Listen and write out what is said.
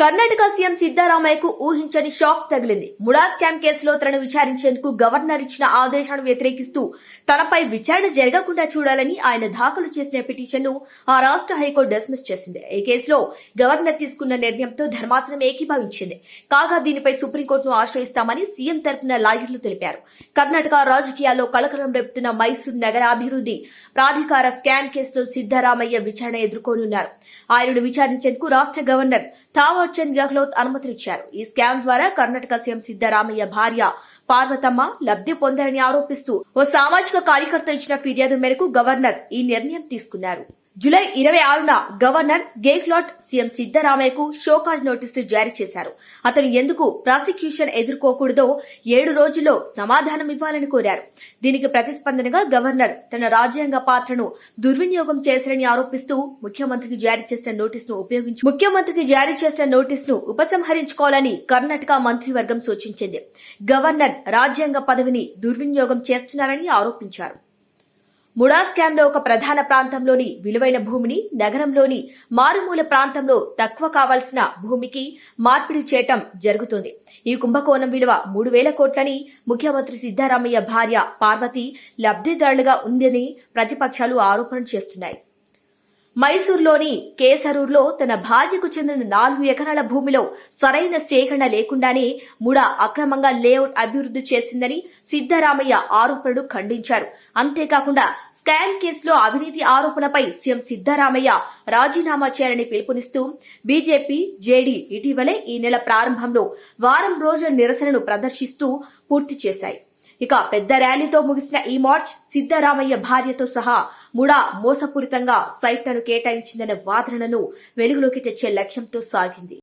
Karnataka CM సిద్దరామయ్యకు ఊహించని shock తగిలింది. MUDA scam కేసులో తనను విచారించేందుకు గవర్నర్ ఇచ్చిన ఆదేశాలను వ్యతిరేకిస్తూ తనపై విచారణ జరగకుండా చూడాలని ఆయన దాఖలు చేసిన పిటిషన్ను ఆ రాష్ట్ర హైకోర్టు డిస్మిస్ చేసింది. ఈ కేసులో గవర్నర్ తీసుకున్న నిర్ణయంతో ధర్మాసనం ఏకీభవించింది. కాగా దీనిపై సుప్రీంకోర్టును ఆశ్రయిస్తామని సీఎం తరపున లాయర్లు తెలిపారు. కర్ణాటక రాజకీయాల్లో కలకలం రేపుతున్న మైసూర్ నగర అభివృద్ధి ప్రాధికార స్కామ్ కేసులో సిద్దరామయ్య విచారణ ఎదుర్కోనున్నారు. ఆయనను విచారించేందుకు రాష్ట్ర గవర్నర్ థావర్చంద్ గెహ్లోత్ అనుమతినిచ్చారు. ఈ స్కామ్ ద్వారా కర్ణాటక సీఎం సిద్దరామయ్య భార్య పార్వతమ్మ లబ్ధి పొందారని ఆరోపిస్తూ ఓ సామాజిక కార్యకర్త ఇచ్చిన ఫిర్యాదు మేరకు గవర్నర్ ఈ నిర్ణయం తీసుకున్నారు. జూలై ఇరవై ఆరున గవర్నర్ గేహ్లాట్ సీఎం సిద్దరామయ్యకు షోకాజ్ నోటీసులు జారీ చేశారు. అతను ఎందుకు ప్రాసిక్యూషన్ ఎదుర్కోకూడదో ఏడు రోజుల్లో సమాధానం ఇవ్వాలని కోరారు. దీనికి ప్రతిస్పందనగా గవర్నర్ తన రాజ్యాంగ పాత్రను దుర్వినియోగం చేశారని ఆరోపిస్తూ ముఖ్యమంత్రికి జారీ చేసిన నోటీసును ఉపయోగించి ముఖ్యమంత్రికి జారీ చేసిన నోటీసును ఉపసంహరించుకోవాలని కర్ణాటక మంత్రివర్గం సూచించింది. గవర్నర్ రాజ్యాంగ పదవిని దుర్వినియోగం చేస్తున్నారని ఆరోపించారు. ముడాస్ స్కామ్ ఒక ప్రధాన ప్రాంతంలోని విలువైన భూమిని నగరంలోని మారుమూల ప్రాంతంలో తక్కువ కావాల్సిన భూమికి మార్పిడి చేయటం జరుగుతుంది. ఈ కుంభకోణం విలువ మూడు వేల కోట్లని ముఖ్యమంత్రి సిద్దరామయ్య భార్య పార్వతి లబ్ధిదారులుగా ఉందని ప్రతిపక్షాలు ఆరోపణ చేస్తున్నాయి. మైసూర్లోని కేసరూర్లో తన భార్యకు చెందిన నాలుగు ఎకరాల భూమిలో సరైన సేకరణ లేకుండానే ముడా అక్రమంగా లేఅవుట్ అభివృద్ధి చేసిందని సిద్దరామయ్య ఆరోపణలు ఖండించారు. అంతేకాకుండా స్కామ్ కేసులో అవినీతి ఆరోపణపై సీఎం సిద్దరామయ్య రాజీనామా చేయాలని పిలుపునిస్తూ బీజేపీ జేడీ ఇటీవలే ఈ నెల ప్రారంభంలో వారం రోజుల నిరసనను ప్రదర్శిస్తూ పూర్తి చేశాయి. ఇక పెద్ద ర్యాలీతో ముగిసిన ఈ మార్చ్ సిద్దరామయ్య భార్యతో సహా ముడా మోసపూరితంగా సైట్లను కేటాయించిందనే వాదనను వెలుగులోకి తెచ్చే లక్ష్యంతో సాగింది.